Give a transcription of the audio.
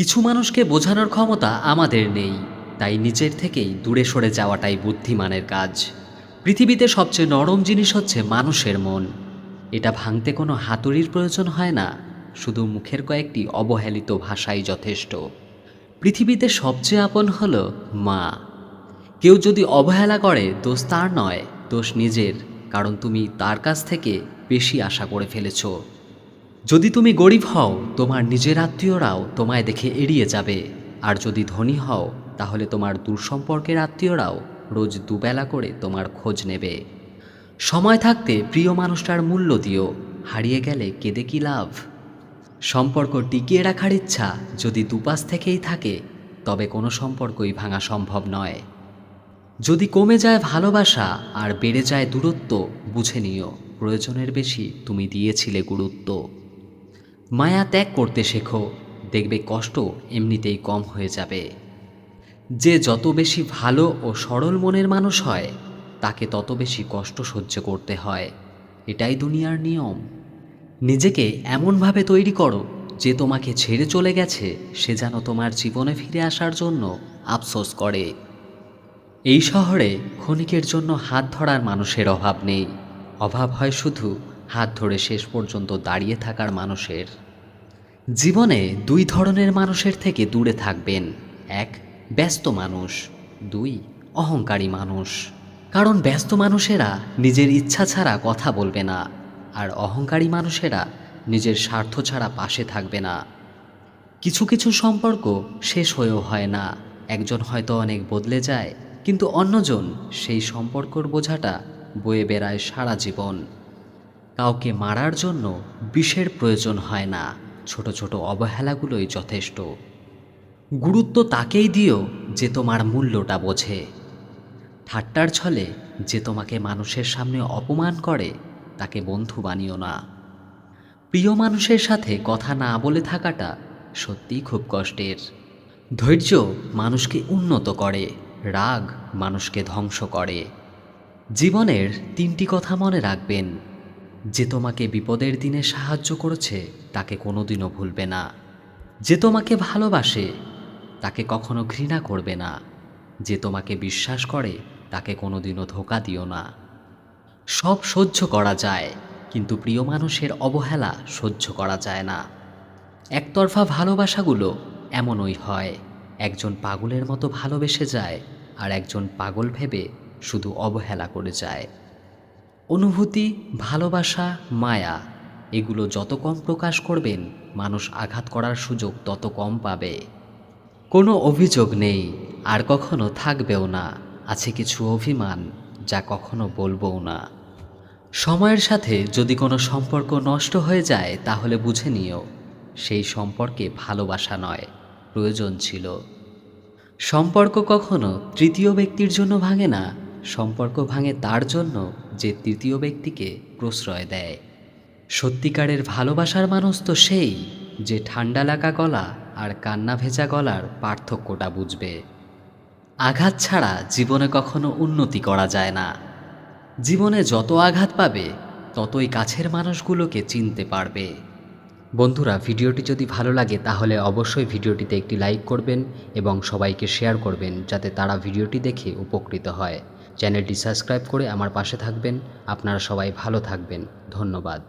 কিছু মানুষকে বোঝানোর ক্ষমতা আমাদের নেই, তাই নিজের থেকেই দূরে সরে যাওয়াটাই বুদ্ধিমানের কাজ। পৃথিবীতে সবচেয়ে নরম জিনিস হচ্ছে মানুষের মন। এটা ভাঙতে কোনো হাতুড়ির প্রয়োজন হয় না, শুধু মুখের কয়েকটি অবহেলিত ভাষাই যথেষ্ট। পৃথিবীতে সবচেয়ে আপন হল মা। কেউ যদি অবহেলা করে, দোষ তার নয়, দোষ নিজের, কারণ তুমি তার কাছ থেকে বেশি আশা করে ফেলেছ। যদি তুমি গরিব হও, তোমার নিজের আত্মীয়রাও তোমায় দেখে এড়িয়ে যাবে। আর যদি ধনী হও, তাহলে তোমার দূরসম্পর্কের আত্মীয়রাও রোজ দুবেলা করে তোমার খোঁজ নেবে। সময় থাকতে প্রিয় মানুষটার মূল্য দিও, হারিয়ে গেলে কেঁদে কি লাভ? সম্পর্ক টিকিয়ে রাখার ইচ্ছা যদি দুপাশ থেকেই থাকে, তবে কোনো সম্পর্কই ভাঙা সম্ভব নয়। যদি কমে যায় ভালোবাসা আর বেড়ে যায় দূরত্ব, বুঝে নিও, প্রয়োজনের বেশি তুমি দিয়েছিলে গুরুত্ব। মায়া ত্যাগ করতে শেখো, দেখবে কষ্ট এমনিতেই কম হয়ে যাবে। যে যত বেশি ভালো ও সরল মনের মানুষ হয়, তাকে তত বেশি কষ্ট সহ্য করতে হয়। এটাই দুনিয়ার নিয়ম। নিজেকে এমনভাবে তৈরি করো, যে তোমাকে ছেড়ে চলে গেছে, সে যেন তোমার জীবনে ফিরে আসার জন্য আফসোস করে। এই শহরে ক্ষণিকের জন্য হাত ধরার মানুষের অভাব নেই। অভাব হয় শুধু হাত ধরে শেষ পর্যন্ত দাঁড়িয়ে থাকার মানুষের। জীবনে দুই ধরনের মানুষের থেকে দূরে থাকবেন। এক, ব্যস্ত মানুষ। দুই, অহংকারী মানুষ। কারণ ব্যস্ত মানুষেরা নিজের ইচ্ছা ছাড়া কথা বলবে না। আর অহংকারী মানুষেরা নিজের স্বার্থ ছাড়া পাশে থাকবে না। কিছু কিছু সম্পর্ক শেষ হয়েও হয় না। একজন হয়তো অনেক বদলে যায়, কিন্তু অন্যজন সেই সম্পর্কর বোঝাটা বয়ে বেড়ায় সারা জীবন। কাউকে মারার জন্য বিষের প্রয়োজন হয় না। ছোট ছোট অবহেলাগুলোই যথেষ্ট। গুরুত্ব তাকেই দিও যে তোমার মূল্যটা বোঝে। ঠাট্টার ছলে যে তোমাকে মানুষের সামনে অপমান করে, তাকে বন্ধু বানিও না। প্রিয় মানুষের সাথে কথা না বলে থাকাটা সত্যিই খুব কষ্টের। ধৈর্য মানুষকে উন্নত করে, রাগ মানুষকে ধ্বংস করে। জীবনের তিনটি কথা মনে রাখবেন। যে তোমাকে বিপদের দিনে সাহায্য করেছে, তাকে কোনোদিনও ভুলবে না। যে তোমাকে ভালোবাসে, তাকে কখনো ঘৃণা করবে না। যে তোমাকে বিশ্বাস করে, তাকে কোনোদিনও ধোকা দিও না। সব সহ্য করা যায়, কিন্তু প্রিয় মানুষের অবহেলা সহ্য করা যায় না। একতরফা ভালোবাসাগুলো এমনই হয়, একজন পাগলের মতো ভালোবেসে যায় আর একজন পাগল ভেবে শুধু অবহেলা করে যায়। অনুভূতি, ভালোবাসা, মায়া, এগুলো যত কম প্রকাশ করবেন, মানুষ আঘাত করার সুযোগ তত কম পাবে। কোনো অভিযোগ নেই, আর কখনো থাকবেও না, আছে কিছু অভিমান যা কখনো বলবও না। সময়ের সাথে যদি কোনো সম্পর্ক নষ্ট হয়ে যায়, তাহলে বুঝে নিও, সেই সম্পর্কে ভালোবাসা নয়, প্রয়োজন ছিল। সম্পর্ক কখনো তৃতীয় ব্যক্তির জন্য ভাঙে না সম্পর্ক ভাঙে তার জন্য যে তৃতীয় ব্যক্তিকে প্রশ্রয় দেয়। সত্যিকারের ভালোবাসার মানুষ তো সেই যে ঠান্ডা লাগা গলা আর কান্না ভেজা গলার পার্থক্যটা বুঝবে। আঘাত ছাড়া জীবনে কখনো উন্নতি করা যায় না। জীবনে যত আঘাত পাবে, ততই কাছের মানুষগুলোকে চিনতে পারবে। বন্ধুরা, ভিডিওটি যদি ভালো লাগে, তাহলে অবশ্যই ভিডিওটিতে একটি লাইক করবেন এবং সবাইকে শেয়ার করবেন, যাতে তারা ভিডিওটি দেখে উপকৃত হয়। চ্যানেলটি সাবস্ক্রাইব করে আমার পাশে থাকবেন। আপনারা সবাই ভালো থাকবেন। ধন্যবাদ।